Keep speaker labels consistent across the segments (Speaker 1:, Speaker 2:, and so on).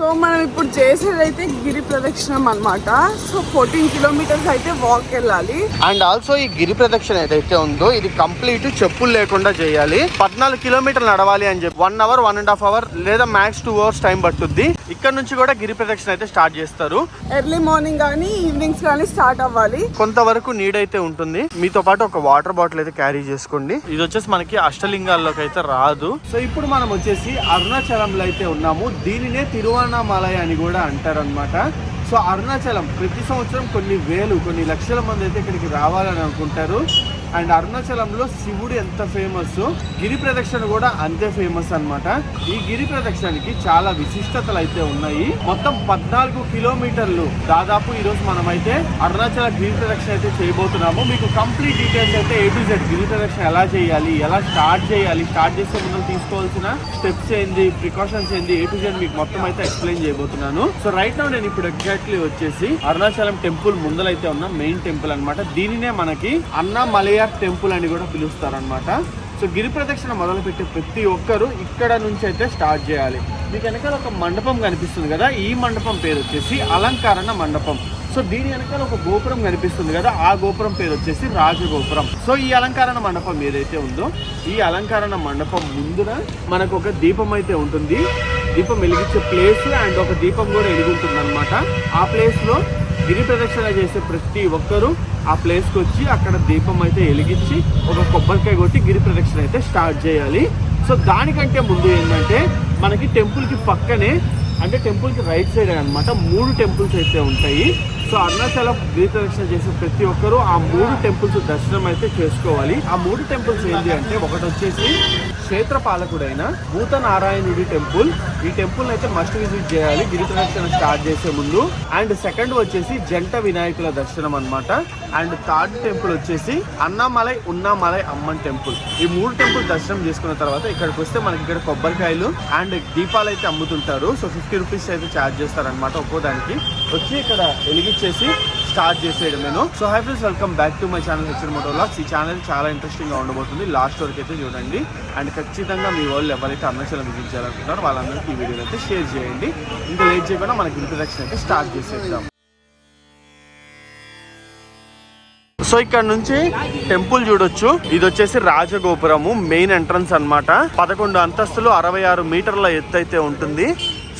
Speaker 1: So మనం ఇప్పుడు చేసేది అయితే గిరి ప్రదక్షిణం అన్నమాట. సో ఫోర్టీన్ కిలోమీటర్స్ అయితే వాక్ వెళ్ళాలి.
Speaker 2: అండ్ ఆల్సో ఈ గిరి ప్రదక్షిణ ఏదైతే ఉందో ఇది కంప్లీట్ చెప్పులు లేకుండా చేయాలి. పద్నాలుగు కిలోమీటర్లు నడవాలి అని చెప్పి one hour one and half hour లేదా మ్యాక్స్ టూ అవర్స్ టైం పట్టుద్ది. ఇక్కడ నుంచి కూడా గిరి ప్రదక్షిణ అయితే స్టార్ట్ చేస్తారు.
Speaker 1: ఎర్లీ మార్నింగ్ కానీ ఈవినింగ్స్ కానీ స్టార్ట్ అవ్వాలి.
Speaker 2: కొంతవరకు నీడ్ అయితే ఉంటుంది. మీతో పాటు ఒక వాటర్ బాటిల్ అయితే క్యారీ చేసుకోండి. ఇది వచ్చేసి మనకి అష్టలింగాల్లోకి అయితే రాదు. సో ఇప్పుడు మనం వచ్చేసి అరుణాచలంలో అయితే ఉన్నాము. దీనినే తిరువణామలై అని కూడా అంటారనమాట సో అరుణాచలం ప్రతి సంవత్సరం కొన్ని వేలు కొన్ని లక్షల మంది అయితే ఇక్కడికి రావాలని అనుకుంటారు. అండ్ అరుణాచలంలో శివుడు ఎంత ఫేమస్ గిరి ప్రదక్షిణ కూడా అంతే ఫేమస్ అనమాట ఈ గిరి ప్రదక్షిణకి చాలా విశిష్టతలు అయితే ఉన్నాయి. మొత్తం పద్నాలుగు కిలోమీటర్లు దాదాపు ఈ రోజు మనమైతే అరుణాచల గిరి ప్రదక్షిణ అయితే చేయబోతున్నాము. మీకు కంప్లీట్ డీటెయిల్స్ అయితే ఏ టు జెడ్ గిరి ప్రదక్షిణ ఎలా చేయాలి ఎలా స్టార్ట్ చేయాలి స్టార్ట్ చేసే ముందు తీసుకోవాల్సిన స్టెప్స్ ఏంది ప్రికాషన్స్ ఏంది ఏ టు జెడ్ మీకు మొత్తం అయితే ఎక్స్ప్లెయిన్ చేయబోతున్నాను. సో రైట్ నా నేను ఇప్పుడు ఎగ్జాక్ట్లీ వచ్చేసి అరుణాచలం టెంపుల్ ముందలైతే ఉన్న మెయిన్ టెంపుల్ అన్నమాట. దీనినే మనకి అన్న మలయ మలయార్ టెంపుల్ అని కూడా పిలుస్తారు సో గిరి ప్రదక్షిణ మొదలుపెట్టే ప్రతి ఒక్కరు ఇక్కడ నుంచి అయితే స్టార్ట్ చేయాలి. మీకు వెనకాల ఒక మండపం కనిపిస్తుంది కదా ఈ మండపం పేరు వచ్చేసి అలంకరణ మండపం. సో దీని వెనకాల ఒక గోపురం కనిపిస్తుంది కదా ఆ గోపురం పేరు వచ్చేసి రాజగోపురం. సో ఈ అలంకరణ మండపం ఏదైతే ఉందో ఈ అలంకరణ మండపం ముందున మనకు ఒక దీపం అయితే ఉంటుంది. దీపం వెలిగించే ప్లేస్ అండ్ ఒక దీపం కూడా ఎదుగుతుంది అనమాట ఆ ప్లేస్లో గిరి ప్రదక్షిణ చేసే ప్రతి ఒక్కరూ ఆ ప్లేస్కి వచ్చి అక్కడ దీపం అయితే వెలిగించి ఒక కొబ్బరికాయ కొట్టి గిరి ప్రదక్షిణ అయితే స్టార్ట్ చేయాలి. సో దానికంటే ముందు ఏంటంటే మనకి టెంపుల్కి పక్కనే అంటే టెంపుల్కి రైట్ సైడ్ అనమాట మూడు టెంపుల్స్ అయితే ఉంటాయి. సో అరుణాచలం గిరి చేసే ప్రతి ఒక్కరూ ఆ మూడు టెంపుల్స్ దర్శనం అయితే చేసుకోవాలి. ఆ మూడు టెంపుల్స్ ఏంటి అంటే ఒకటి వచ్చేసి క్షేత్రపాలకుడైన భూతనారాయణుడి టెంపుల్. ఈ టెంపుల్ అయితే మస్ట్ విజిట్ చేయాలి గిరి స్టార్ట్ చేసే ముందు. అండ్ సెకండ్ వచ్చేసి జంట వినాయకుల దర్శనం అనమాట అండ్ థర్డ్ టెంపుల్ వచ్చేసి అన్నామలై ఉన్నామలై అమ్మన్ టెంపుల్. ఈ మూడు టెంపుల్ దర్శనం చేసుకున్న తర్వాత ఇక్కడికి వస్తే మనకి ఇక్కడ కొబ్బరికాయలు అండ్ దీపాలు అయితే అమ్ముతుంటారు. సో ఫిఫ్టీ రూపీస్ అయితే ఛార్జ్ చేస్తారనమాట ఒక్కో దానికి. వచ్చి ఇక్కడ వచ్చేసి start చేసేయడమేను. So hi friends welcome back to my channel HN moto lax ఈ ఛానల్ చాలా ఇంట్రెస్టింగ్గా ఉండబోతుంది. లాస్ట్ వరకు అయితే చూడండి. అండ్ ఖచ్చితంగా మీ వాళ్ళు ఎవరైతే అరుణాచలం విజిట్ చేయాలనుకుంటారో వాళ్ళందరికీ ఈ వీడియోని అయితే షేర్ చేయండి. ఇంకా లేట్ చేయకుండా మనకి ఇంట్రడక్షన్ అయితే స్టార్ట్ చేసేద్దాం. సో ఇక్కడ నుంచి టెంపుల్ చూడొచ్చు. ఇది వచ్చేసి రాజగోపురము మెయిన్ ఎంట్రన్స్ అన్నమాట. పదకొండు అంతస్తులు అరవై ఆరు మీటర్ల ఎత్తు అయితే ఉంటుంది.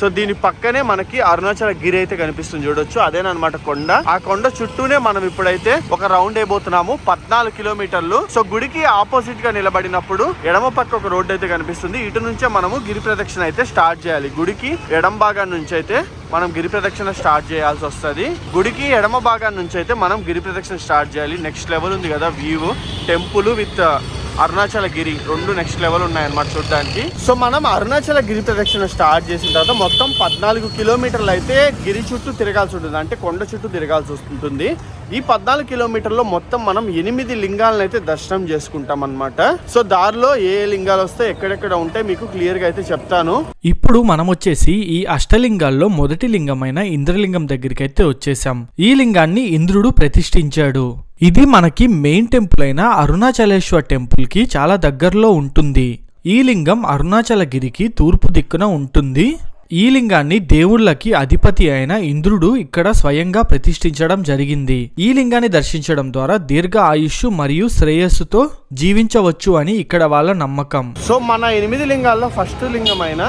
Speaker 2: సో దీని పక్కనే మనకి అరుణాచల గిరి అయితే కనిపిస్తుంది చూడొచ్చు. అదేనమాట కొండ. ఆ కొండ చుట్టూనే మనం ఇప్పుడైతే ఒక రౌండ్ అయిపోతున్నాము. పద్నాలుగు కిలోమీటర్లు. సో గుడికి ఆపోజిట్గా నిలబడినప్పుడు ఎడమ పక్క ఒక రోడ్డు అయితే కనిపిస్తుంది. ఇటు నుంచే మనము గిరి ప్రదక్షిణ అయితే స్టార్ట్ చేయాలి. గుడికి ఎడమ భాగం నుంచి అయితే మనం గిరి ప్రదక్షిణ స్టార్ట్ చేయాల్సి వస్తుంది. గుడికి ఎడమ భాగం నుంచి అయితే మనం గిరి ప్రదక్షిణ స్టార్ట్ చేయాలి. నెక్స్ట్ లెవెల్ ఉంది కదా వ్యూ. టెంపుల్ విత్ అరుణాచల గిరి రెండు నెక్స్ట్ లెవెల్ ఉన్నాయన్నమాట చూడడానికి. సో మనం అరుణాచల గిరి ప్రదక్షిణ స్టార్ట్ చేసిన తర్వాత మొత్తం పద్నాలుగు కిలోమీటర్లు అయితే గిరి చుట్టూ తిరగాల్సి ఉంటుంది. అంటే కొండ చుట్టూ తిరగాల్సి వస్తుంటుంది. ఈ పద్నాలుగు కిలోమీటర్లో మొత్తం మనం ఎనిమిది లింగాలను అయితే దర్శనం చేసుకుంటాం అనమాట సో దారిలో ఏ లింగాలు వస్తే ఎక్కడెక్కడ ఉంటే మీకు క్లియర్గా అయితే చెప్తాను.
Speaker 3: ఇప్పుడు మనం వచ్చేసి ఈ అష్టలింగాల్లో మొదటి లింగమైన ఇంద్రలింగం దగ్గరికి అయితే వచ్చేసాం. ఈ లింగాన్ని ఇంద్రుడు ప్రతిష్ఠించాడు. ఇది మనకి మెయిన్ టెంపుల్ అయిన అరుణాచలేశ్వర టెంపుల్కి చాలా దగ్గరలో ఉంటుంది. ఈ లింగం అరుణాచలగిరికి తూర్పు దిక్కున ఉంటుంది. ఈ లింగాన్ని దేవుళ్ళకి అధిపతి అయిన ఇంద్రుడు ఇక్కడ స్వయంగా ప్రతిష్ఠించడం జరిగింది. ఈ లింగాన్ని దర్శించడం ద్వారా దీర్ఘ ఆయుష్ మరియు శ్రేయస్సుతో జీవించవచ్చు అని ఇక్కడ వాళ్ళ నమ్మకం.
Speaker 2: సో మన ఎనిమిది లింగాల్లో ఫస్ట్ లింగమైన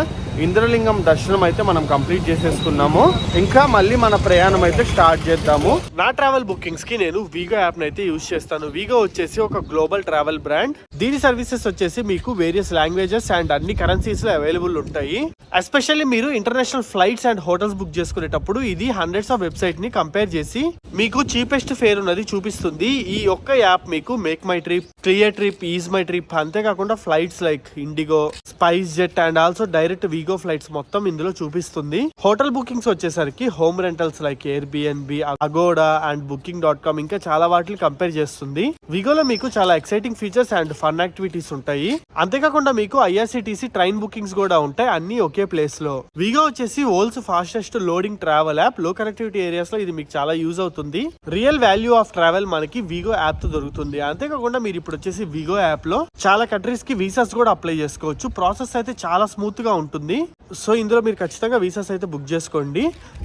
Speaker 2: ఇంద్రలింగం దర్శనం అయితే మనం కంప్లీట్ చేసేసుకున్నాము. ఇంకా మళ్ళీ మన ప్రయాణం అయితే స్టార్ట్ చేద్దాము. నా ట్రావెల్ బుకింగ్స్కి నేను వీగో యాప్ అయితే యూజ్ చేస్తాను. వీగో వచ్చేసి ఒక గ్లోబల్ ట్రావెల్ బ్రాండ్ దీని సర్వీసెస్ వచ్చేసి మీకు వేరియస్ లాంగ్వేజెస్ అండ్ అన్ని కరెన్సీస్లో అవైలబుల్ ఉంటాయి. ఎస్పెషల్లీ మీరు international flights and hotels book చేసుకునేటప్పుడు ఇది హండ్రెడ్స్ ఆఫ్ వెబ్సైట్ని కంపేర్ చేసి మీకు చీపెస్ట్ ఫేర్ ఉన్నది చూపిస్తుంది. ఈ ఒక్క యాప్ మీకు MakeMyTrip Cleartrip EaseMyTrip అంతేకాకుండా flights like IndiGo SpiceJet and also direct Wego flights మొత్తం ఇందులో చూపిస్తుంది. హోటల్ బుకింగ్స్ వచ్చేసరికి home rentals like Airbnb Agoda and Booking dot com ఇంకా చాలా వాటిని కంపేర్ చేస్తుంది. విగోలో మీకు చాలా exciting features and fun activities ఉంటాయి. అంతేకాకుండా మీకు ఐఆర్సిటిసి ట్రైన్ బుకింగ్స్ కూడా ఉంటాయి అన్ని ఒకే ప్లేస్లో. విగో వచ్చేసి వరల్డ్స్ ఫాస్టెస్ట్ లోడింగ్ ట్రావెల్ యాప్లో కనెక్టివిటీ ఏరియాస్లో ఇది మీకు చాలా యూజ్ అవుతుంది. రియల్ వాల్యూ ఆఫ్ ట్రావెల్ మనకి విగో యాప్తో దొరుకుతుంది. అంతేకాకుండా మీరు ఇప్పుడు వచ్చేసి విగో యాప్లో చాలా కంట్రీస్కి వీసాస్ కూడా అప్లై చేసుకోవచ్చు. ప్రాసెస్ అయితే చాలా స్మూత్గా ఉంటుంది. ఉంటుంది సో ఇందులో మీరు ఖచ్చితంగా వీసాస్ అయితే బుక్ చేసుకోండి.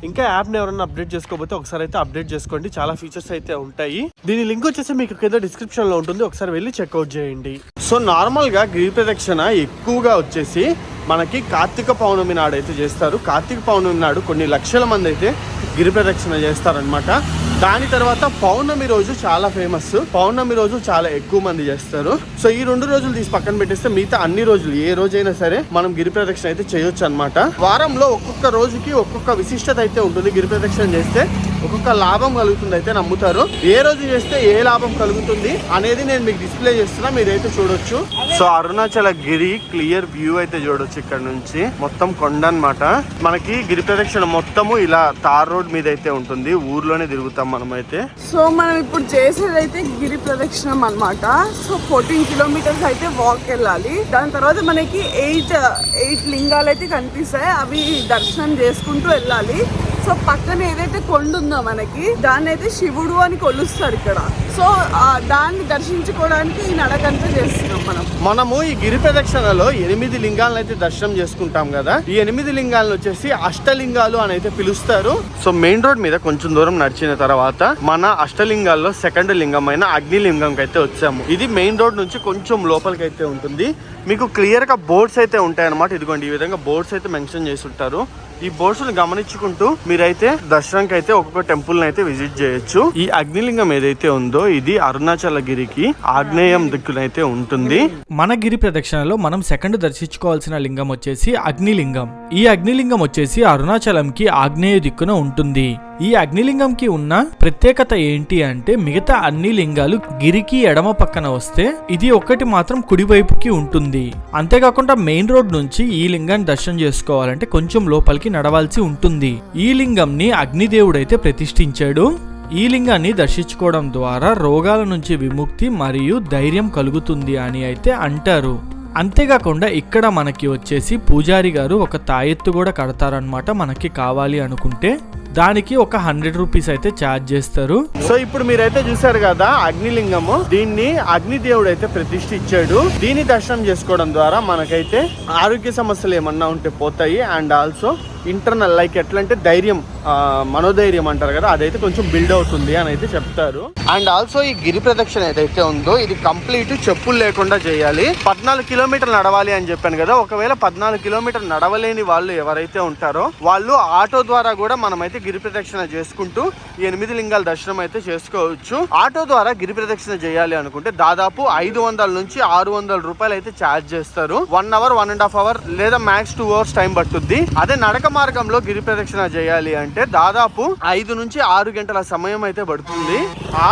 Speaker 2: ఇంకా యాప్ని ఎవరైనా అప్డేట్ చేసుకోకపోతే ఒకసారి అయితే అప్డేట్ చేసుకోండి. చాలా ఫీచర్స్ అయితే ఉంటాయి. దీని లింక్ వచ్చేసి మీకు కింద డిస్క్రిప్షన్లో ఉంటుంది. ఒకసారి వెళ్ళి చెక్అవుట్ చేయండి. సో నార్మల్గా గిరి ప్రదక్షిణ ఎక్కువగా వచ్చేసి మనకి కార్తీక పౌర్ణమి నాడు అయితే చేస్తారు. కార్తీక పౌర్ణమి నాడు కొన్ని లక్షల మంది అయితే గిరి ప్రదక్షిణ చేస్తారనమాట దాని తర్వాత పౌర్ణమి రోజు చాలా ఫేమస్ పౌర్ణమి రోజు చాలా ఎక్కువ మంది చేస్తారు. సో ఈ రెండు రోజులు తీసి పక్కన పెట్టేస్తే మిగతా అన్ని రోజులు ఏ రోజైనా సరే మనం గిరి ప్రదక్షిణ అయితే చేయొచ్చు అనమాట వారంలో ఒక్కొక్క రోజుకి ఒక్కొక్క విశిష్టత అయితే ఉంటుంది. గిరి ప్రదక్షిణ చేస్తే ఒక్కొక్క లాభం కలుగుతుంది అయితే నమ్ముతారు. ఏ రోజు చేస్తే ఏ లాభం కలుగుతుంది అనేది నేను మీకు డిస్ప్లే చేస్తున్నా మీరైతే చూడొచ్చు. సో అరుణాచల గిరి క్లియర్ వ్యూ అయితే చూడొచ్చు ఇక్కడ నుంచి. మొత్తం కొండ అన్నమాట. మనకి గిరి ప్రదక్షిణ మొత్తము ఇలా తార్ రోడ్ మీద అయితే ఉంటుంది. ఊర్లోనే తిరుగుతాం మనం అయితే
Speaker 1: సో మనం ఇప్పుడు చేసేది అయితే గిరి ప్రదక్షిణం అన్నమాట. సో ఫోర్టీన్ కిలోమీటర్స్ అయితే వాక్ వెళ్ళాలి. దాని తర్వాత మనకి ఎయిట్ ఎయిట్ లింగాలు అయితే కనిపిస్తాయి. అవి దర్శనం చేసుకుంటూ వెళ్ళాలి. సో పక్కన ఏదైతే కొండ ఉందో మనకి దాన్ని అయితే శివుడు అని కొలుస్తారు ఇక్కడ. సో దాన్ని దర్శించుకోవడానికి ఈ నడకంతా చేస్తున్నాం మనం.
Speaker 2: మనము ఈ గిరి ప్రదక్షిణలో ఎనిమిది లింగాలను అయితే దర్శనం చేసుకుంటాం కదా. ఈ ఎనిమిది లింగాలను వచ్చేసి అష్టలింగాలు అని అయితే పిలుస్తారు. సో మెయిన్ రోడ్ మీద కొంచెం దూరం నడిచిన తర్వాత మన అష్టలింగాల్లో సెకండ్ లింగం అయిన అగ్నిలింగంకి అయితే వచ్చాము. ఇది మెయిన్ రోడ్ నుంచి కొంచెం లోపలికి అయితే ఉంటుంది. మీకు క్లియర్గా బోర్డ్స్ అయితే ఉంటాయి అనమాట ఇదిగోండి ఈ విధంగా బోర్డ్స్ అయితే మెన్షన్ చేసి ఉంటారు. ఈ బోర్డ్స్ని గమనించుకుంటూ మీరైతే దర్శనంకి అయితే ఒక్కొక్క టెంపుల్ అయితే విజిట్ చేయొచ్చు. ఈ అగ్నిలింగం ఏదైతే ఉందో ఇది అరుణాచల గిరికి ఆగ్నేయం దిక్కునైతే ఉంటుంది.
Speaker 3: మన గిరి ప్రదక్షిణలో మనం సెకండ్ దర్శించుకోవాల్సిన లింగం వచ్చేసి అగ్నిలింగం. ఈ అగ్నిలింగం వచ్చేసి అరుణాచలంకి ఆగ్నేయ దిక్కున ఉంటుంది. ఈ అగ్నిలింగంకి ఉన్న ప్రత్యేకత ఏంటి అంటే మిగతా అన్ని లింగాలు గిరికి ఎడమ పక్కన వస్తే ఇది ఒక్కటి మాత్రం కుడివైపుకి ఉంటుంది. అంతేకాకుండా మెయిన్ రోడ్ నుంచి ఈ లింగాన్ని దర్శనం చేసుకోవాలంటే కొంచెం లోపలికి నడవాల్సి ఉంటుంది. ఈ లింగంని అగ్నిదేవుడైతే ప్రతిష్ఠించాడు. ఈ లింగాన్ని దర్శించుకోవడం ద్వారా రోగాల నుంచి విముక్తి మరియు ధైర్యం కలుగుతుంది అని అయితే అంటారు. అంతేకాకుండా ఇక్కడ మనకి వచ్చేసి పూజారి గారు ఒక తాయెత్తు కూడా కడతారనమాట మనకి కావాలి అనుకుంటే. దానికి ఒక హండ్రెడ్ రూపీస్ అయితే ఛార్జ్ చేస్తారు.
Speaker 2: సో ఇప్పుడు మీరైతే చూసారు కదా అగ్నిలింగము. దీన్ని అగ్నిదేవుడు అయితే ప్రతిష్ఠించాడు. దీన్ని దర్శనం చేసుకోవడం ద్వారా మనకైతే ఆరోగ్య సమస్యలు ఏమన్నా ఉంటే పోతాయి. అండ్ ఆల్సో ఇంటర్నల్ లైక్ ఎట్లా అంటే ధైర్యం మనోధైర్యం అంటారు కదా అదైతే కొంచెం బిల్డ్ అవుతుంది అని అయితే చెప్తారు. అండ్ ఆల్సో ఈ గిరి ప్రదక్షిణ ఏదైతే ఉందో ఇది కంప్లీట్ చెప్పులు లేకుండా చేయాలి. పద్నాలుగు కిలోమీటర్లు నడవాలి అని చెప్పాను కదా ఒకవేళ పద్నాలుగు కిలోమీటర్లు నడవలేని వాళ్ళు ఎవరైతే ఉంటారో వాళ్ళు ఆటో ద్వారా కూడా మనమైతే గిరి ప్రదక్షిణ చేసుకుంటూ ఎనిమిది లింగాల దర్శనం అయితే చేసుకోవచ్చు. ఆటో ద్వారా గిరి ప్రదక్షిణ చేయాలి అనుకుంటే దాదాపు ఐదు వందల నుంచి ఆరు వందల రూపాయలు అయితే ఛార్జ్ చేస్తారు. One hour one and half hour లేదా మ్యాక్స్ టూ అవర్స్ టైం పట్టుద్ది. అదే నడక మార్గంలో గిరి ప్రదక్షిణ చేయాలి అంటే దాదాపు ఐదు నుంచి ఆరు గంటల సమయం అయితే పడుతుంది.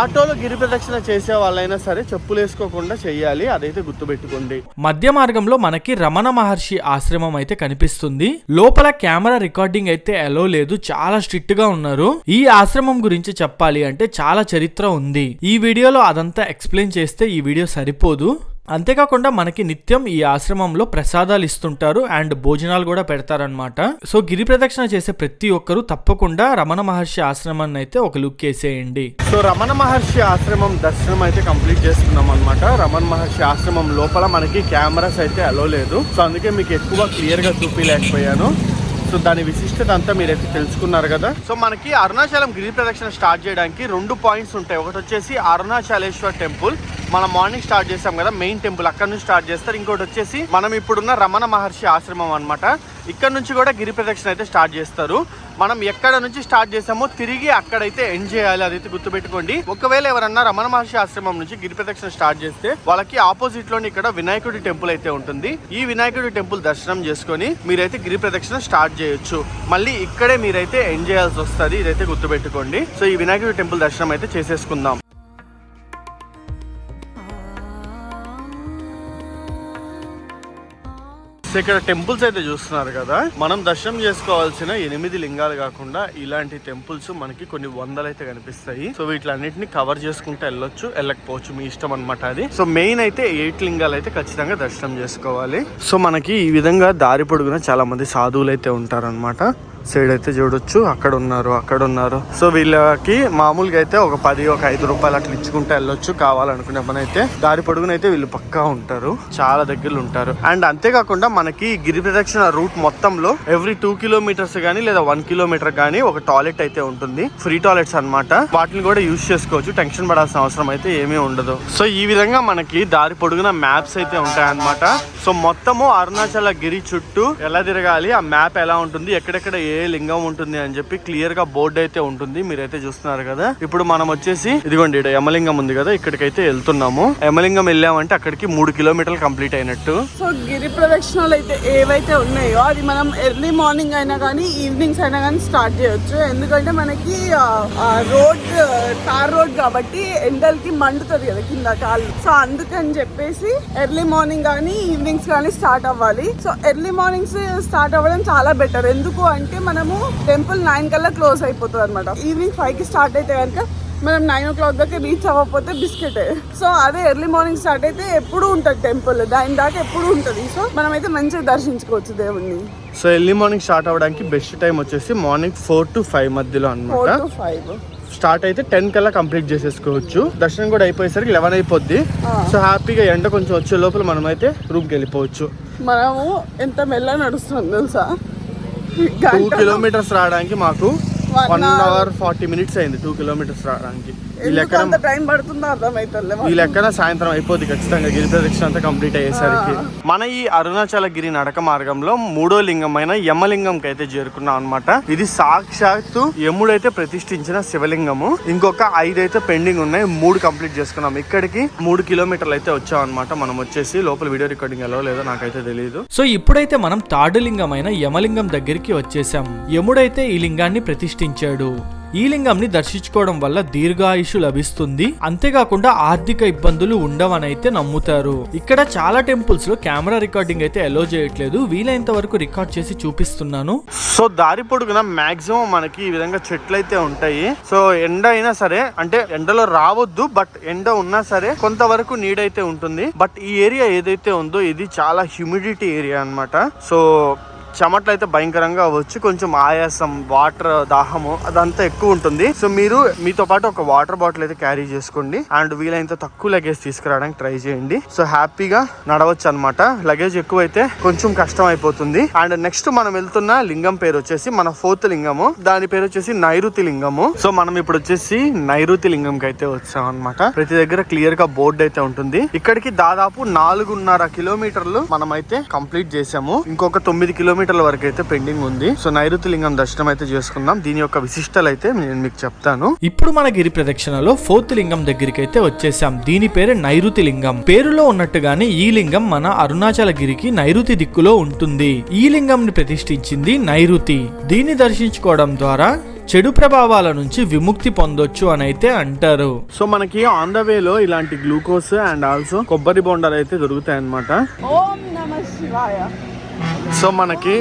Speaker 2: ఆటోలో గిరి ప్రదక్షిణ చేసే వాళ్ళైనా సరే చెప్పులు వేసుకోకుండా చేయాలి అదైతే గుర్తుపెట్టుకోండి.
Speaker 3: మధ్య మార్గంలో మనకి రమణ మహర్షి ఆశ్రమం అయితే కనిపిస్తుంది. లోపల కెమెరా రికార్డింగ్ అయితే ఎలో లేదు. చాలా స్ట్రిక్ట్గా ఉన్నారు. ఈ ఆశ్రమం గురించి చెప్పాలి అంటే చాలా చరిత్ర ఉంది. ఈ వీడియోలో అదంతా ఎక్స్ప్లెయిన్ చేస్తే ఈ వీడియో సరిపోదు. అంతేకాకుండా మనకి నిత్యం ఈ ఆశ్రమంలో ప్రసాదాలు ఇస్తుంటారు అండ్ భోజనాలు కూడా పెడతారనమాట సో గిరి ప్రదక్షిణ చేసే ప్రతి ఒక్కరూ తప్పకుండా రమణ మహర్షి ఆశ్రమాన్ని అయితే ఒక లుక్ వేసేయండి.
Speaker 2: సో రమణ మహర్షి ఆశ్రమం దర్శనం అయితే కంప్లీట్ చేసుకున్నాం అనమాట రమణ మహర్షి ఆశ్రమం లోపల మనకి కెమెరాస్ అయితే అలో లేదు. సో అందుకే మీకు ఎక్కువ క్లియర్గా చూపించలేకపోయాను. సో దాని విశిష్టత అంతా మీరైతే తెలుసుకున్నారు కదా. సో మనకి అరుణాచలం గిరి ప్రదక్షిణ స్టార్ట్ చేయడానికి రెండు పాయింట్స్ ఉంటాయి. ఒకటి వచ్చేసి అరుణాచలేశ్వర్ టెంపుల్. మనం మార్నింగ్ స్టార్ట్ చేసాం కదా మెయిన్ టెంపుల్. అక్కడ నుంచి స్టార్ట్ చేస్తారు. ఇంకోటి వచ్చేసి మనం ఇప్పుడున్న రమణ మహర్షి ఆశ్రమం అనమాట ఇక్కడ నుంచి కూడా గిరి ప్రదక్షిణ అయితే స్టార్ట్ చేస్తారు. మనం ఎక్కడ నుంచి స్టార్ట్ చేసామో తిరిగి అక్కడైతే ఎండ్ చేయాలి అదైతే గుర్తుపెట్టుకోండి. ఒకవేళ ఎవరన్నా రమణ మహర్షి ఆశ్రమం నుంచి గిరి ప్రదక్షిణ స్టార్ట్ చేస్తే వాళ్ళకి ఆపోజిట్లోని ఇక్కడ వినాయకుడి టెంపుల్ అయితే ఉంటుంది. ఈ వినాయకుడి టెంపుల్ దర్శనం చేసుకొని మీరైతే గిరి ప్రదక్షిణ స్టార్ట్ చేయొచ్చు. మళ్ళీ ఇక్కడే మీరైతే ఎండ్ చేయాల్సి వస్తుంది ఇదైతే గుర్తుపెట్టుకోండి. సో ఈ వినాయకుడి టెంపుల్ దర్శనం అయితే చేసేసుకుందాం. సో ఇక్కడ టెంపుల్స్ అయితే చూస్తున్నారు కదా. మనం దర్శనం చేసుకోవాల్సిన ఎనిమిది లింగాలు కాకుండా ఇలాంటి టెంపుల్స్ మనకి కొన్ని వందలు అయితే కనిపిస్తాయి. సో వీటిలన్నిటిని కవర్ చేసుకుంటే వెళ్ళొచ్చు వెళ్ళకపోవచ్చు. మీ ఇష్టం అనమాట అది. సో మెయిన్ అయితే ఎయిట్ లింగాలు అయితే ఖచ్చితంగా దర్శనం చేసుకోవాలి. సో మనకి ఈ విధంగా దారి పొడుగున చాలా మంది సాధువులు అయితే ఉంటారన్నమాట. సైడ్ అయితే చూడొచ్చు. అక్కడ ఉన్నారు అక్కడ ఉన్నారు. సో వీళ్ళకి మామూలుగా అయితే ఒక పది ఒక ఐదు రూపాయలు అట్లా ఇచ్చుకుంటే వెళ్ళొచ్చు. కావాలనుకునే పని అయితే దారి పొడుగునైతే వీళ్ళు పక్కా ఉంటారు. చాలా దగ్గరలో ఉంటారు. అండ్ అంతేకాకుండా మనకి గిరి ప్రదక్షిణ రూట్ మొత్తంలో ఎవ్రీ టూ కిలోమీటర్స్ కానీ లేదా వన్ కిలోమీటర్ కానీ ఒక టాయిలెట్ అయితే ఉంటుంది. ఫ్రీ టాయిలెట్స్ అన్నమాట. వాటిని కూడా యూజ్ చేసుకోవచ్చు. టెన్షన్ పడాల్సిన అవసరం అయితే ఏమీ ఉండదు. సో ఈ విధంగా మనకి దారి పొడుగున మ్యాప్స్ అయితే ఉంటాయన్నమాట. సో మొత్తము అరుణాచల గిరి చుట్టూ ఎలా తిరగాలి ఆ మ్యాప్ ఎలా ఉంటుంది ఎక్కడెక్కడ ఏ ఏ లింగం ఉంటుంది అని చెప్పి క్లియర్గా బోర్డు అయితే ఉంటుంది. మీరైతే చూస్తున్నారు కదా. ఇప్పుడు మనం వచ్చేసి ఇదిగోండి ఇక్కడ యమలింగం ఉంది కదా ఇక్కడికైతే వెళ్తున్నాము. యమలింగం వెళ్ళామంటే అక్కడికి మూడు కిలోమీటర్లు కంప్లీట్ అయినట్టు.
Speaker 1: సో గిరి ప్రదక్షిణలు అయితే ఏవైతే ఉన్నాయో అది మనం ఎర్లీ మార్నింగ్ అయినా కానీ ఈవినింగ్స్ అయినా కానీ స్టార్ట్ చేయొచ్చు. ఎందుకంటే మనకి రోడ్ తార్ రోడ్ కాబట్టి ఎండలకి మండుతుంది కదా కింద కాళ్ళు. సో అందుకని చెప్పేసి ఎర్లీ మార్నింగ్ కానీ ఈవినింగ్స్ కానీ స్టార్ట్ అవ్వాలి. సో ఎర్లీ మార్నింగ్స్ స్టార్ట్ అవ్వడం చాలా బెటర్ ఎందుకు అంటే మనము టెంపుల్ నైన్ కల్లా క్లోజ్ అయిపోతుంది అనమాట ఈవినింగ్ ఫైవ్కి స్టార్ట్ అయితే కనుక మనం నైన్ ఓ క్లాక్ దాకా రీచ్ అవ్వకపోతే బిస్కెట్. సో అదే ఎర్లీ మార్నింగ్ స్టార్ట్ అయితే ఎప్పుడు ఉంటుంది టెంపుల్. దాని దాకా ఎప్పుడు ఉంటుంది. సో మనమైతే మంచిగా దర్శించుకోవచ్చు దేవుణ్ణి.
Speaker 2: సో ఎర్లీ మార్నింగ్ స్టార్ట్ అవ్వడానికి బెస్ట్ టైం వచ్చేసి మార్నింగ్ ఫోర్ టు ఫైవ్ మధ్యలో
Speaker 1: ఫోర్
Speaker 2: అన్నమాట
Speaker 1: టు ఫైవ్
Speaker 2: స్టార్ట్ అయితే టెన్ కల్లా కంప్లీట్ చేసేసుకోవచ్చు. దర్శనం కూడా అయిపోయేసరికి లెవెన్ అయిపోద్ది. సో హ్యాపీగా ఎండ కొంచెం వచ్చే లోపల మనం అయితే రూమ్కి వెళ్ళిపోవచ్చు.
Speaker 1: మనము ఎంత మెల్ల నడుస్తుంది తెలుసా?
Speaker 2: టూ కిలోమీటర్స్ రావడానికి మాకు వన్. అవర్. ఫార్టీ మినిట్స్ అయింది టూ కిలోమీటర్స్ రావడానికి ఈ లెక్కన
Speaker 1: టైం పడుతుందో అర్థమవుతుంది
Speaker 2: ఈ లెక్కన సాయంత్రం అయిపోద్ది ఖచ్చితంగా గిరి ప్రదక్షిణ అంతా కంప్లీట్ అయ్యేసరికి. మన ఈ అరుణాచల గిరి నడక మార్గంలో మూడో లింగమైన యమలింగంకి అయితే చేరుకున్నాం అనమాట ఇది సాక్షాత్తు యముడైతే ప్రతిష్ఠించిన శివలింగము. ఇంకొక ఐదు అయితే పెండింగ్ ఉన్నాయి మూడు కంప్లీట్ చేసుకున్నాం. ఇక్కడికి మూడు కిలోమీటర్లు అయితే వచ్చాం అనమాట మనం వచ్చేసి. లోపల వీడియో రికార్డింగ్ ఎలా లేదో నాకైతే తెలియదు
Speaker 3: సో ఇప్పుడైతే మనం తాడు లింగమైన యమలింగం దగ్గరికి వచ్చేసాం. యముడైతే ఈ లింగాన్ని సృష్టించాడు ఈ లింగంని దర్శించుకోవడం వల్ల దీర్ఘాయుషు లభిస్తుంది. అంతేకాకుండా ఆర్థిక ఇబ్బందులు ఉండవనైతే నమ్ముతారు. ఇక్కడ చాలా టెంపుల్స్లో కెమెరా రికార్డింగ్ అయితే అలో చేయట్లేదు. వీలైనంత వరకు రికార్డ్ చేసి చూపిస్తున్నాను.
Speaker 2: సో దారి పొడుగున మాక్సిమం మనకి ఈ విధంగా చెట్లు అయితే ఉంటాయి. సో ఎండ అయినా సరే అంటే ఎండలో రావద్దు బట్ ఎండ ఉన్నా సరే కొంతవరకు నీడ్ అయితే ఉంటుంది. బట్ ఈ ఏరియా ఏదైతే ఉందో ఇది చాలా హ్యూమిడిటీ ఏరియా అన్నమాట. సో చెమట్లు అయితే భయంకరంగా వచ్చి కొంచెం ఆయాసం వాటర్ దాహము అదంతా ఎక్కువ ఉంటుంది. సో మీరు మీతో పాటు ఒక వాటర్ బాటిల్ అయితే క్యారీ చేసుకోండి. అండ్ వీలైనంత తక్కువ లగేజ్ తీసుకురావడానికి ట్రై చేయండి. సో హ్యాపీగా నడవచ్చు అనమాట లగేజ్ ఎక్కువ అయితే కొంచెం కష్టం అయిపోతుంది అండ్ నెక్స్ట్ మనం వెళ్తున్న లింగం పేరు వచ్చేసి మన ఫోర్త్ లింగము. దాని పేరు వచ్చేసి నైరుతి లింగము. సో మనం ఇప్పుడు వచ్చేసి నైరుతి లింగం కి అయితే వచ్చాం అనమాట ప్రతి దగ్గర క్లియర్గా బోర్డు అయితే ఉంటుంది. ఇక్కడికి దాదాపు నాలుగున్నర కిలోమీటర్లు మనం అయితే కంప్లీట్ చేసాము ఇంకొక తొమ్మిది కిలోమీటర్ కిలోమీటర్ల వరకు అయితే పెండింగ్ ఉంది. సో నైరుతి లింగం దర్శనం అయితే చేసుకుందాం. దీని యొక్క విశిష్టలు అయితే నేను మీకు చెప్తాను.
Speaker 3: ఇప్పుడు మన గిరి ప్రదక్షిణలో ఫోర్త్ లింగం దగ్గరికి అయితే వచ్చేసాం. దీని పేరు నైరుతి లింగం. పేరులో ఉన్నట్టుగానే ఈ లింగం మన అరుణాచల గిరికి నైరుతి దిక్కులో ఉంటుంది. ఈ లింగంని ప్రతిష్ఠించింది నైరుతి. దీన్ని దర్శించుకోవడం ద్వారా చెడు ప్రభావాల నుంచి విముక్తి పొందొచ్చు అని అయితే అంటారు.
Speaker 2: సో మనకి ఆన్ ద వేలో ఇలాంటి గ్లూకోజ్ అండ్ ఆల్సో కొబ్బరి బొండాలు అయితే దొరుకుతాయి అన్నమాట
Speaker 1: ఓం నమ శివాయ.
Speaker 2: సో మనకి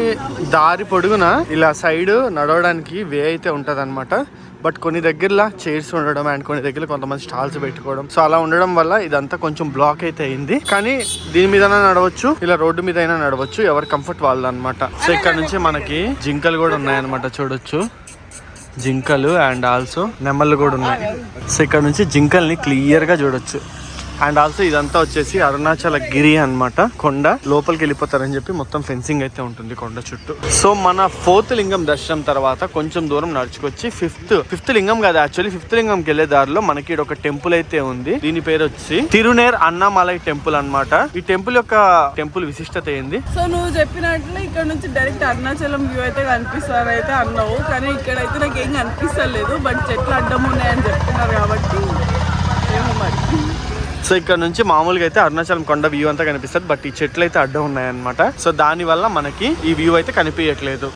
Speaker 2: దారి పొడుగున ఇలా సైడ్ నడవడానికి వే అయితే ఉంటది బట్ కొన్ని దగ్గరలో చైర్స్ ఉండడం అండ్ కొన్ని దగ్గర కొంతమంది స్టాల్స్ పెట్టుకోవడం. సో అలా ఉండడం వల్ల ఇదంతా కొంచెం బ్లాక్ అయితే అయింది. కానీ దీని మీద నడవచ్చు ఇలా రోడ్డు మీద అయినా నడవచ్చు ఎవరి కంఫర్ట్ వాళ్ళు అనమాట సో ఇక్కడ నుంచి మనకి జింకలు కూడా ఉన్నాయన్నమాట చూడొచ్చు. జింకలు అండ్ ఆల్సో నెమళ్ళు కూడా ఉన్నాయి. సో ఇక్కడ నుంచి జింకల్ని క్లియర్గా చూడొచ్చు. అండ్ ఆల్సో ఇదంతా వచ్చేసి అరుణాచల గిరి అనమాట కొండ లోపలికి వెళ్ళిపోతారని చెప్పి మొత్తం ఫెన్సింగ్ అయితే ఉంటుంది కొండ చుట్టూ. సో మన ఫోర్త్ లింగం దర్శనం తర్వాత కొంచెం దూరం నడుచుకొచ్చి ఫిఫ్త్ ఫిఫ్త్ లింగం కాదు యాక్చువల్లీ ఫిఫ్త్ లింగంకి వెళ్ళే దారిలో మనకి ఒక టెంపుల్ అయితే ఉంది. దీని పేరు వచ్చి తిరునేర్ అన్నామలై టెంపుల్ అనమాట ఈ టెంపుల్ యొక్క టెంపుల్ విశిష్టత ఏంది?
Speaker 1: సో నువ్వు చెప్పినట్లు ఇక్కడ నుంచి డైరెక్ట్ అరుణాచలం వ్యూ అయితే కనిపిస్తారు అయితే అన్నావు. కానీ ఇక్కడైతే నాకు ఏం కనిపిస్తలేదు బట్ చెట్లు అడ్డం ఉన్నాయని చెప్తున్నారు కాబట్టి
Speaker 2: సో ఇక్కడ నుంచి మామూలుగా అయితే అరుణాచలం కొండ వ్యూ అంతా కనిపిస్తుంది బట్ ఈ చెట్లు అయితే అడ్డం ఉన్నాయన్నమాట. సో దాని వల్ల మనకి ఈ వ్యూ అయితే కనిపించట్లేదు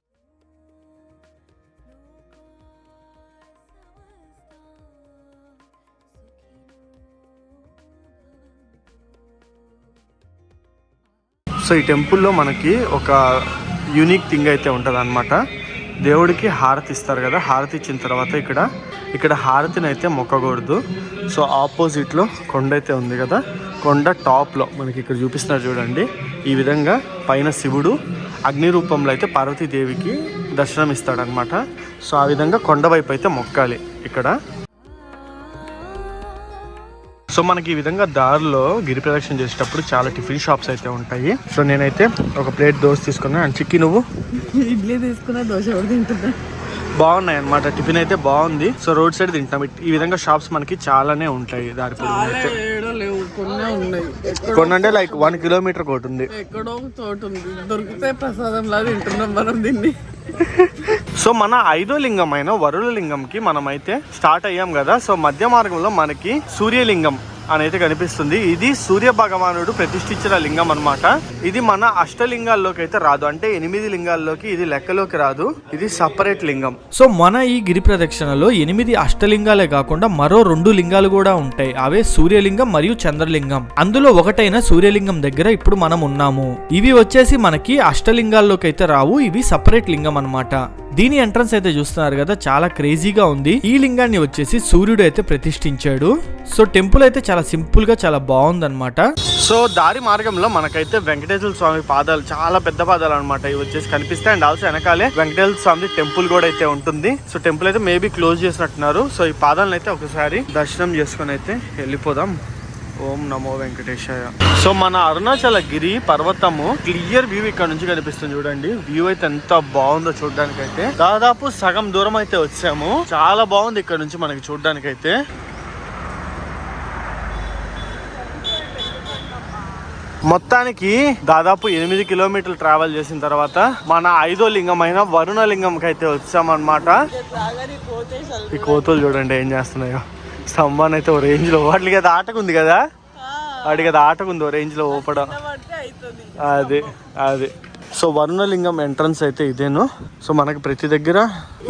Speaker 2: సో ఈ టెంపుల్లో మనకి ఒక యూనిక్ థింగ్ అయితే ఉంటుంది అనమాట దేవుడికి హారతి ఇస్తారు కదా హారతి ఇచ్చిన తర్వాత ఇక్కడ ఇక్కడ హారతిని అయితే మొక్కకూడదు. సో ఆపోజిట్లో కొండ అయితే ఉంది కదా కొండ టాప్లో మనకి ఇక్కడ చూపిస్తున్నారు చూడండి. ఈ విధంగా పైన శివుడు అగ్ని రూపంలో అయితే పార్వతీదేవికి దర్శనం ఇస్తాడనమాట సో ఆ విధంగా కొండ వైపు అయితే మొక్కాలి ఇక్కడ. సో మనకి ఈ విధంగా దారిలో గిరి ప్రదక్షిణ చేసేటప్పుడు చాలా టిఫిన్ షాప్స్ అయితే ఉంటాయి. సో నేనైతే ఒక ప్లేట్ దోశ తీసుకున్నాను అండ్ చిక్కి నువ్వు?
Speaker 1: ఇడ్లీ తీసుకున్న దోశ కూడా తింటున్నా.
Speaker 2: బాగున్నాయి అన్నమాట టిఫిన్ అయితే బాగుంది. సో రోడ్ సైడ్ తింటాం ఈ విధంగా షాప్స్ మనకి చాలానే ఉంటాయి. దారి పొడవునా అయితే
Speaker 1: ఏడో లేవు కొన్నే ఉన్నాయి.
Speaker 2: అంటే లైక్ వన్ కిలోమీటర్ ఒకటి ఉంది.
Speaker 1: ఎక్కడో చోటు ఉంది. దొరికితే ప్రసాదం లాగా తింటున్నాం మనం దీన్ని.
Speaker 2: సో మన ఐదో లింగం అయిన వరుల లింగంకి మనమైతే స్టార్ట్ అయ్యాం కదా. సో మధ్య మార్గంలో మనకి సూర్యలింగం అని అయితే కనిపిస్తుంది. ఇది సూర్య భగవానుడు ప్రతిష్ఠించిన లింగం అనమాట ఇది మన అష్టలింగాల్లోకి అయితే రాదు. అంటే ఎనిమిది లింగాల్లోకి ఇది లెక్కలోకి రాదు. ఇది సపరేట్ లింగం.
Speaker 3: సో మన ఈ గిరి ప్రదక్షిణలో ఎనిమిది అష్టలింగాలే కాకుండా మరో రెండు లింగాలు కూడా ఉంటాయి. అవే సూర్యలింగం మరియు చంద్రలింగం. అందులో ఒకటైన సూర్యలింగం దగ్గర ఇప్పుడు మనం ఉన్నాము. ఇవి వచ్చేసి మనకి అష్టలింగాల్లోకి అయితే రావు. ఇవి సపరేట్ లింగం అనమాట దీని ఎంట్రన్స్ అయితే చూస్తున్నారు కదా చాలా క్రేజీగా ఉంది. ఈ లింగాన్ని వచ్చేసి సూర్యుడు అయితే ప్రతిష్ఠించాడు. సో టెంపుల్ అయితే చాలా సింపుల్గా చాలా బాగుందన్నమాట.
Speaker 2: సో దారి మార్గంలో మనకైతే వెంకటేశ్వర స్వామి పాదాలు చాలా పెద్ద పాదాలు అనమాట ఇవి వచ్చేసి కనిపిస్తాయి. అండ్ ఆల్సో వెనకాలే వెంకటేశ్వర స్వామి టెంపుల్ కూడా అయితే ఉంటుంది. సో టెంపుల్ అయితే మేబీ క్లోజ్ చేసినట్టున్నారు. సో ఈ పాదాలను అయితే ఒకసారి దర్శనం చేసుకొని అయితే వెళ్ళిపోదాం. ఓం నమో వెంకటేశాయ. సో మన అరుణాచల గిరి పర్వతము క్లియర్ వ్యూ ఇక్కడ నుంచి కనిపిస్తుంది చూడండి. వ్యూ అయితే ఎంత బాగుందో చూడడానికి అయితే దాదాపు సగం దూరం అయితే వచ్చాము. చాలా బాగుంది ఇక్కడ నుంచి మనకి చూడడానికి అయితే మొత్తానికి దాదాపు ఎనిమిది కిలోమీటర్లు ట్రావెల్ చేసిన తర్వాత మన ఐదో లింగమైన వరుణ లింగంకి అయితే వచ్చామన్నమాట. ఈ కోతులు చూడండి ఏం చేస్తున్నాయో. స్తంభాన్ని అయితే ఓ రేంజ్లో వాటికి అది ఆటకు ఉంది కదా వాటికి అది ఆటకు ఉంది ఓ రేంజ్లో ఊపడం అదే అదే. సో వరుణలింగం ఎంట్రన్స్ అయితే ఇదేను. సో మనకి ప్రతి దగ్గర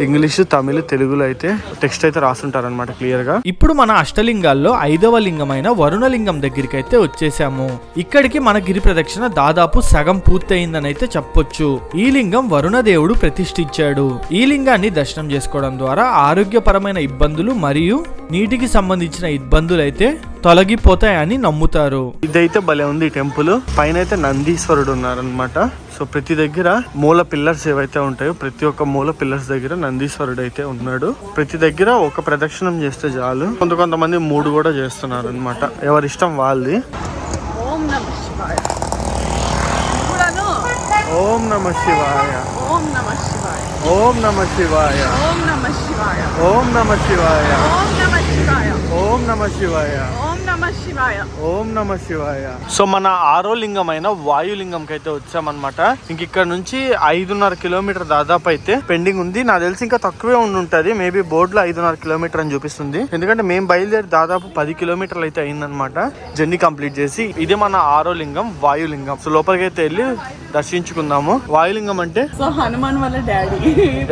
Speaker 2: ఇంగ్లీష్ తమిళ్ తెలుగులో అయితే టెక్స్ట్ అయితే రాస్తుంటారు అనమాట క్లియర్గా.
Speaker 3: ఇప్పుడు మన అష్టలింగాల్లో ఐదవ లింగమైన వరుణలింగం దగ్గరికి అయితే వచ్చేసాము. ఇక్కడికి మన గిరి ప్రదక్షిణ దాదాపు సగం పూర్తయిందని అయితే చెప్పొచ్చు. ఈ లింగం వరుణదేవుడు ప్రతిష్ఠించాడు. ఈ లింగాన్ని దర్శనం చేసుకోవడం ద్వారా ఆరోగ్యపరమైన ఇబ్బందులు మరియు నీటికి సంబంధించిన ఇబ్బందులు అయితే తొలగిపోతాయని నమ్ముతారు.
Speaker 2: ఇదైతే భలే ఉంది ఈ టెంపుల్. పైన అయితే నందీశ్వరుడు ఉన్నారనమాట సో ప్రతి దగ్గర మూల పిల్లర్స్ ఏవైతే ఉంటాయో ప్రతి ఒక్క మూల పిల్లర్స్ దగ్గర నందీశ్వరుడు అయితే ఉన్నాడు. ప్రతి దగ్గర ఒక ప్రదక్షిణం చేస్తే చాలు. కొంత కొంతమంది మూడు కూడా చేస్తున్నారు అనమాట ఎవరిష్టం వాళ్ళది.
Speaker 1: ఓం నమ శివాయ.
Speaker 2: ఓం నమ శివాయ.
Speaker 1: ఓం నమ శివాయ.
Speaker 2: ఓం నమ శివాయ.
Speaker 1: ఓం నమ శివాయ.
Speaker 2: ఓం నమ శివాయ.
Speaker 1: ఓం నమ శివాయ.
Speaker 2: ఓం నమ శివాయ. సో మన ఆరో లింగమైన వాయులింగంకి అయితే వచ్చామన్నమాట. ఇంక ఇక్కడ నుంచి ఐదున్నర కిలోమీటర్ దాదాపు అయితే పెండింగ్ ఉంది. నాకు తెలిసి ఇంకా తక్కువే ఉండి ఉంటది మేబీ బోర్డు లో ఐదున్నర కిలోమీటర్ అని చూపిస్తుంది. ఎందుకంటే మేము బయలుదేరి దాదాపు పది కిలోమీటర్లు అయితే అయిందనమాట జర్నీ కంప్లీట్ చేసి. ఇదే మన ఆరో లింగం వాయులింగం. సో లోపలికి అయితే వెళ్ళి దర్శించుకుందాము. వాయులింగం అంటే?
Speaker 1: సో హనుమాన్ వాళ్ళ డాడీ.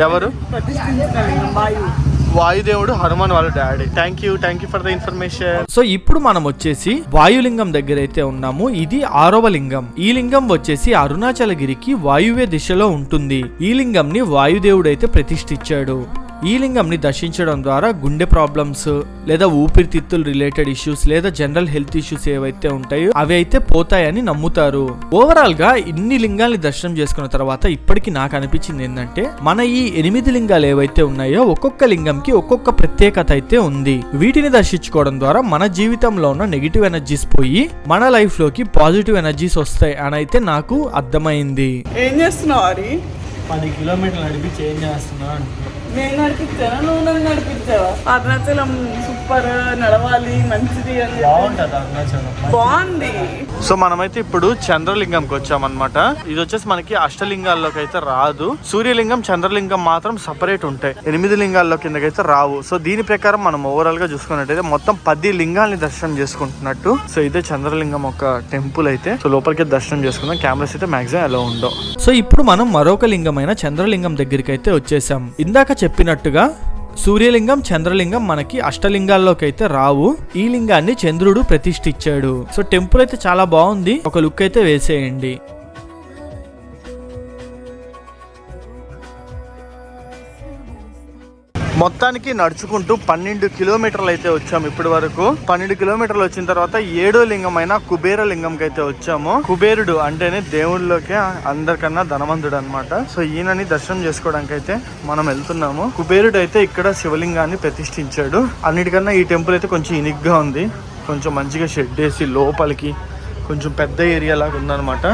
Speaker 2: ఎవరు?
Speaker 1: లింగం
Speaker 2: వాయుదేవుడు హనుమాన్ వాళ్ళ daddy. Thank you thank you for the information
Speaker 3: so ఇప్పుడు మనం వచ్చేసి వాయులింగం దగ్గర అయితే ఉన్నాము. ఇది ఆరవ లింగం. ఈ లింగం వచ్చేసి అరుణాచలగిరికి వాయువ్య దిశలో ఉంటుంది. ఈ లింగం ని వాయుదేవుడు అయితే ప్రతిష్ఠించాడు. ఈ లింగంని దర్శించడం ద్వారా గుండె ప్రాబ్లమ్స్ లేదా ఊపిరితిత్తులు రిలేటెడ్ ఇష్యూస్ లేదా జనరల్ హెల్త్ ఇష్యూస్ ఏవైతే ఉంటాయో అవి అయితే పోతాయని నమ్ముతారు. ఓవరాల్గా ఇన్ని లింగాల్ని దర్శనం చేసుకున్న తర్వాత ఇప్పటికి నాకు అనిపించింది ఏంటంటే మన ఈ ఎనిమిది లింగాలు ఏవైతే ఉన్నాయో ఒక్కొక్క లింగంకి ఒక్కొక్క ప్రత్యేకత అయితే ఉంది. వీటిని దర్శించుకోవడం ద్వారా మన జీవితంలో ఉన్న నెగిటివ్ ఎనర్జీస్ పోయి మన లైఫ్లోకి పాజిటివ్ ఎనర్జీస్ వస్తాయి అని అయితే నాకు అర్థమైంది.
Speaker 1: ఏం చేస్తున్నావు
Speaker 2: పది కిలోమీటర్లు నడిపి చేంజ్ చేస్తున్నా
Speaker 1: నేను నడిపించానా? నువ్వు నన్ను నడిపించావా? అరుణాచలం సూపర్ నడవాలి మంచిది అని.
Speaker 2: బాగుంటది అరుణాచలం
Speaker 1: బాగుంది.
Speaker 2: సో మనమైతే ఇప్పుడు చంద్రలింగంకి వచ్చామన్నమాట. ఇది వచ్చేసి మనకి అష్టలింగాల్లోకి అయితే రాదు. సూర్యలింగం చంద్రలింగం మాత్రం సపరేట్ ఉంటాయి. ఎనిమిది లింగాల్లో కిందకైతే రావు. సో దీని ప్రకారం మనం ఓవరాల్గా చూసుకున్నట్టయితే మొత్తం పది లింగాల్ని దర్శనం చేసుకుంటున్నట్టు. సో ఇదే చంద్రలింగం ఒక టెంపుల్ అయితే. సో లోపలికి దర్శనం చేసుకుందాం. కెమెరాస్ అయితే మాక్సిమం ఎలా ఉండవు.
Speaker 3: సో ఇప్పుడు మనం మరొక లింగమైన చంద్రలింగం దగ్గరికి అయితే వచ్చేసాం ఇందాక చెప్పినట్టుగా సూర్యలింగం చంద్రలింగం మనకి అష్టలింగాల్లోకి అయితే రావు. ఈ లింగాన్ని చంద్రుడు ప్రతిష్ఠించాడు. సో టెంపుల్ అయితే చాలా బాగుంది. ఒక లుక్ అయితే వేసేయండి.
Speaker 2: మొత్తానికి నడుచుకుంటూ పన్నెండు కిలోమీటర్లు అయితే వచ్చాము ఇప్పటి వరకు. పన్నెండు కిలోమీటర్లు వచ్చిన తర్వాత ఏడో లింగమైన కుబేర లింగంకి అయితే వచ్చాము. కుబేరుడు అంటేనే దేవుళ్ళకి అందరికన్నా ధనవంతుడు అనమాట సో ఈయనని దర్శనం చేసుకోవడానికి అయితే మనం వెళ్తున్నాము. కుబేరుడు అయితే ఇక్కడ శివలింగాన్ని ప్రతిష్ఠించాడు. అన్నిటికన్నా ఈ టెంపుల్ అయితే కొంచెం ఇనిగ్గా ఉంది. కొంచెం మంచిగా షెడ్ వేసి లోపలికి కొంచెం పెద్ద ఏరియా లాగా ఉందన్నమాట.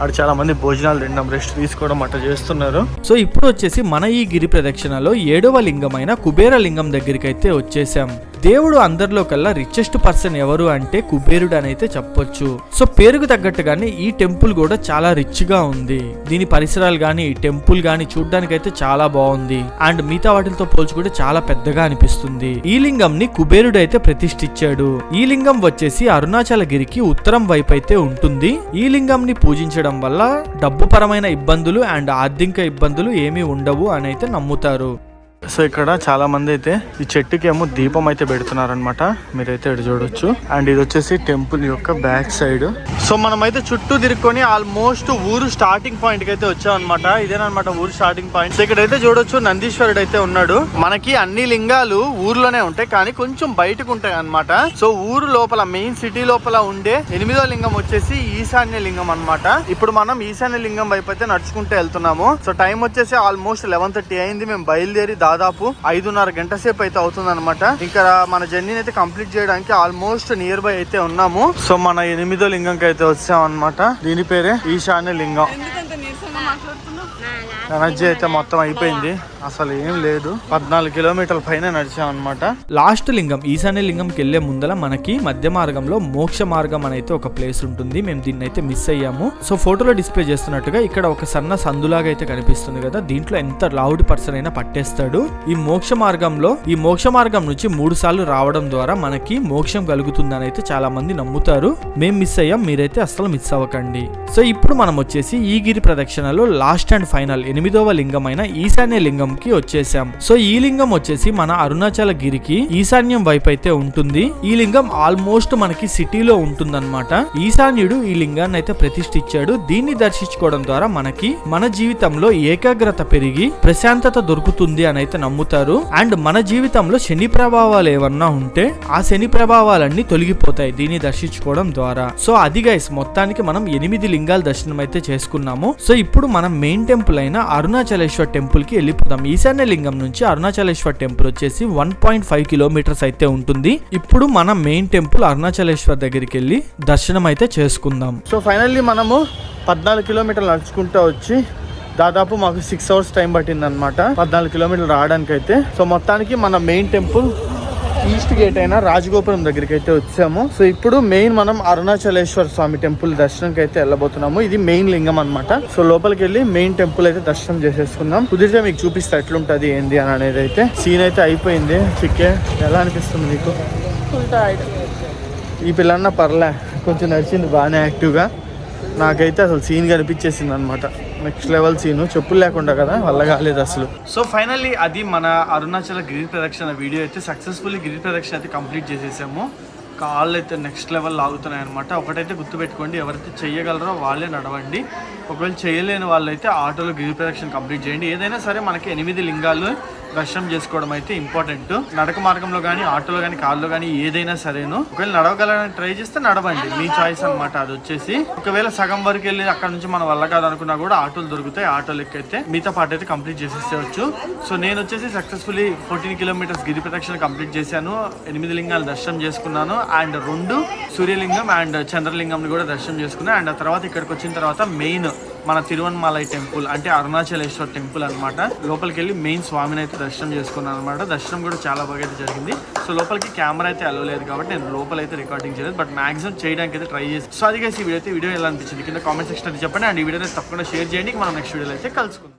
Speaker 2: అక్కడ చాలా మంది భోజనాలు తినడం రెస్ట్ తీసుకోవడం అట్లా చేస్తున్నారు.
Speaker 3: సో ఇప్పుడు వచ్చేసి మన ఈ గిరి ప్రదక్షిణలో ఏడవ లింగమైన కుబేర లింగం దగ్గరికి అయితే వచ్చేసాం. దేవుడు అందరిలో కల్లా రిచెస్ట్ పర్సన్ ఎవరు అంటే కుబేరుడు అని అయితే చెప్పొచ్చు. సో పేరుకు తగ్గట్టుగానే ఈ టెంపుల్ కూడా చాలా రిచ్గా ఉంది. దీని పరిసరాలు గాని టెంపుల్ గాని చూడడానికి అయితే చాలా బాగుంది. అండ్ మిగతా వాటితో పోల్చుకుంటే చాలా పెద్దగా అనిపిస్తుంది. ఈ లింగం ని కుబేరుడు అయితే ప్రతిష్ఠించాడు. ఈ లింగం వచ్చేసి అరుణాచల గిరికి ఉత్తరం వైపు అయితే ఉంటుంది. ఈ లింగం ని పూజించడం వల్ల డబ్బు పరమైన ఇబ్బందులు అండ్ ఆర్థిక ఇబ్బందులు ఏమీ ఉండవు అని అయితే నమ్ముతారు.
Speaker 2: సో ఇక్కడ చాలా మంది అయితే ఈ చెట్టుకి ఏమో దీపం అయితే పెడుతున్నారనమాట మీరైతే ఇక్కడ చూడొచ్చు. అండ్ ఇది వచ్చేసి టెంపుల్ యొక్క బ్యాక్ సైడ్. సో మనం అయితే చుట్టూ తిరుక్కొని ఆల్మోస్ట్ ఊరు స్టార్టింగ్ పాయింట్కి అయితే వచ్చాం ఇదేనమాట ఊరు స్టార్టింగ్ పాయింట్. సో ఇక్కడైతే చూడొచ్చు నందీశ్వరుడు అయితే ఉన్నాడు. మనకి అన్ని లింగాలు ఊర్లోనే ఉంటాయి కానీ కొంచెం బయటకు ఉంటాయి అన్నమాట. సో ఊరు లోపల మెయిన్ సిటీ లోపల ఉండే ఎనిమిదో లింగం వచ్చేసి ఈశాన్య లింగం అన్నమాట. ఇప్పుడు మనం ఈశాన్య లింగం వైపు అయితే నడుచుకుంటూ వెళ్తున్నాము. సో టైం వచ్చేసి ఆల్మోస్ట్ లెవెన్ థర్టీ అయింది. మేము బయలుదేరి దాదాపు ఐదున్నర గంట సేపు అయితే అవుతుంది అనమాట ఇంకా మన జర్నీని అయితే కంప్లీట్ చేయడానికి ఆల్మోస్ట్ నియర్ బై అయితే ఉన్నాము. సో మన ఎనిమిదో లింగంకి అయితే వచ్చాం అనమాట దీని పేరే ఈశాన్య లింగం. ఎనర్జీ అయితే మొత్తం అయిపోయింది. అసలు ఏం లేదు. పద్నాలుగు కిలోమీటర్ల పైన నడిచాం అనమాట
Speaker 3: లాస్ట్ లింగం ఈశాన్య లింగంకి వెళ్ళే ముందల మనకి మధ్య మార్గంలో మోక్ష మార్గం అని అయితే ఒక ప్లేస్ ఉంటుంది. మేము దీన్ని అయితే మిస్ అయ్యాము. సో ఫోటోలో డిస్ప్లే చేస్తున్నట్టుగా ఇక్కడ ఒక సన్న సందులాగా అయితే కనిపిస్తుంది కదా. దీంట్లో ఎంత లౌడ్ పర్సన్ అయినా పట్టేస్తాడు. ఈ మోక్ష మార్గంలో ఈ మోక్ష మార్గం నుంచి మూడు సార్లు రావడం ద్వారా మనకి మోక్షం కలుగుతుందని అయితే చాలా మంది నమ్ముతారు. మేము మిస్ అయ్యాం మీరైతే అస్సలు మిస్ అవ్వకండి. సో ఇప్పుడు మనం వచ్చేసి ఈ గిరి ప్రదక్షిణలో లాస్ట్ అండ్ ఫైనల్ ఎనిమిదవ లింగమైన ఈశాన్య లింగం కి వచ్చేసాం. సో ఈ లింగం వచ్చేసి మన అరుణాచల గిరికి ఈశాన్యం వైపు అయితే ఉంటుంది. ఈ లింగం ఆల్మోస్ట్ మనకి సిటీలో ఉంటుందన్నమాట. ఈశాన్యుడు ఈ లింగాన్ని అయితే ప్రతిష్ఠించాడు. దీన్ని దర్శించుకోవడం ద్వారా మనకి మన జీవితంలో ఏకాగ్రత పెరిగి ప్రశాంతత దొరుకుతుంది అని ఎవరైతే నమ్ముతారు అండ్ మన జీవితంలో శని ప్రభావాలు ఏమన్నా ఉంటే ఆ శని ప్రభావాలన్నీ తొలగిపోతాయి. దీన్ని దర్శించుకోవడం ద్వారా. సో అది గైస్ మొత్తానికి మనం ఎనిమిది లింగాల దర్శనం అయితే చేసుకున్నాము. సో ఇప్పుడు మనం మెయిన్ టెంపుల్ అయిన అరుణాచలేశ్వర్ టెంపుల్కి వెళ్ళిపోదాం. ఈశాన్య లింగం నుంచి అరుణాచలేశ్వర్ టెంపుల్ వచ్చేసి వన్ పాయింట్ ఫైవ్ కిలోమీటర్స్ అయితే ఉంటుంది. ఇప్పుడు మనం మెయిన్ టెంపుల్ అరుణాచలేశ్వర్ దగ్గరికి వెళ్ళి దర్శనం అయితే చేసుకుందాం.
Speaker 2: సో ఫైనల్లీ మనము పద్నాలుగు కిలోమీటర్లు నడుచుకుంటూ వచ్చి దాదాపు మాకు సిక్స్ అవర్స్ టైం పట్టింది అనమాట పద్నాలుగు కిలోమీటర్లు రావడానికి అయితే సో మొత్తానికి మన మెయిన్ టెంపుల్ ఈస్ట్ గేట్ అయిన రాజగోపురం దగ్గరికి అయితే వచ్చాము. సో ఇప్పుడు మెయిన్ మనం అరుణాచలేశ్వర స్వామి టెంపుల్ దర్శనంకి అయితే వెళ్ళబోతున్నాము. ఇది మెయిన్ లింగం అనమాట సో లోపలికి వెళ్ళి మెయిన్ టెంపుల్ అయితే దర్శనం చేసేసుకుందాం. కుదిరితే మీకు చూపిస్తే ఎట్లుంటది ఏంది అని అనేది అయితే. సీన్ అయితే అయిపోయింది. చిక్కే ఎలా అనిపిస్తుంది మీకు? ఈ పిల్లన్న పర్లే. కొంచెం నడిచింది బాగానే యాక్టివ్గా నాకైతే అసలు సీన్ కనిపించేసింది అనమాట నెక్స్ట్ లెవెల్ సీను చెప్పులు లేకుండా కదా వల్ల కాలేదు అసలు. సో ఫైనల్లీ అది మన అరుణాచల గిరి ప్రదక్షిణ వీడియో అయితే సక్సెస్ఫుల్లీ గిరి ప్రదక్షిణ అయితే కంప్లీట్ చేసేసాము. కాళ్ళు అయితే నెక్స్ట్ లెవెల్ లాగుతున్నాయి అనమాట ఒకటైతే గుర్తుపెట్టుకోండి ఎవరైతే చేయగలరో వాళ్ళే నడవండి. ఒకవేళ చేయలేని వాళ్ళైతే ఆటోలో గిరి ప్రదక్షిణ కంప్లీట్ చేయండి. ఏదైనా సరే మనకి ఎనిమిది లింగాలు దర్శనం చేసుకోవడం అయితే ఇంపార్టెంట్ నడక మార్గంలో కానీ ఆటోలో కానీ కార్లో కానీ ఏదైనా సరేను. ఒకవేళ నడవగలని ట్రై చేస్తే నడవండి. మీ చాయిస్ అన్నమాట అది వచ్చేసి. ఒకవేళ సగం వరకు వెళ్ళి అక్కడ నుంచి మన వల్ల కాదనుకున్నా కూడా ఆటోలు దొరుకుతాయి. ఆటోలు ఎక్కైతే మిగతా పాటు అయితే కంప్లీట్ చేసేసేవచ్చు సో నేను వచ్చేసి సక్సెస్ఫుల్లీ ఫోర్టీన్ కిలోమీటర్స్ గిరి ప్రదక్షిణ కంప్లీట్ చేశాను. ఎనిమిది లింగాలు దర్శనం చేసుకున్నాను. అండ్ రెండు సూర్యలింగం అండ్ చంద్రలింగంని కూడా దర్శనం చేసుకున్నాను అండ్ ఆ తర్వాత ఇక్కడికి వచ్చిన తర్వాత మెయిన్ మన తిరువన్మలై టెంపుల్ అంటే అరుణాచలేశ్వర టెంపుల్ అనమాట లోపలికి వెళ్ళి మెయిన్ స్వామిని అయితే దర్శనం చేసుకున్నాను అనమాట దర్శనం కూడా చాలా బాగా అయితే జరిగింది. సో లోపలికి కెమెరా అయితే అలో లేదు కాబట్టి నేను లోపల అయితే రికార్డింగ్ చేయలేదు బట్ మాక్సిమం చేయడానికి అయితే ట్రై చేసి సో అది ఈ వీడియో అయితే వీడియో ఎలా అనిపించింది? కింద కామెంట్ సెక్షన్ అయితే చెప్పండి. అండ్ ఈ వీడియో తప్పకుండా షేర్ చేయండి. మనం నెక్స్ట్ వీడియోలో అయితే కలుసుకుందాం.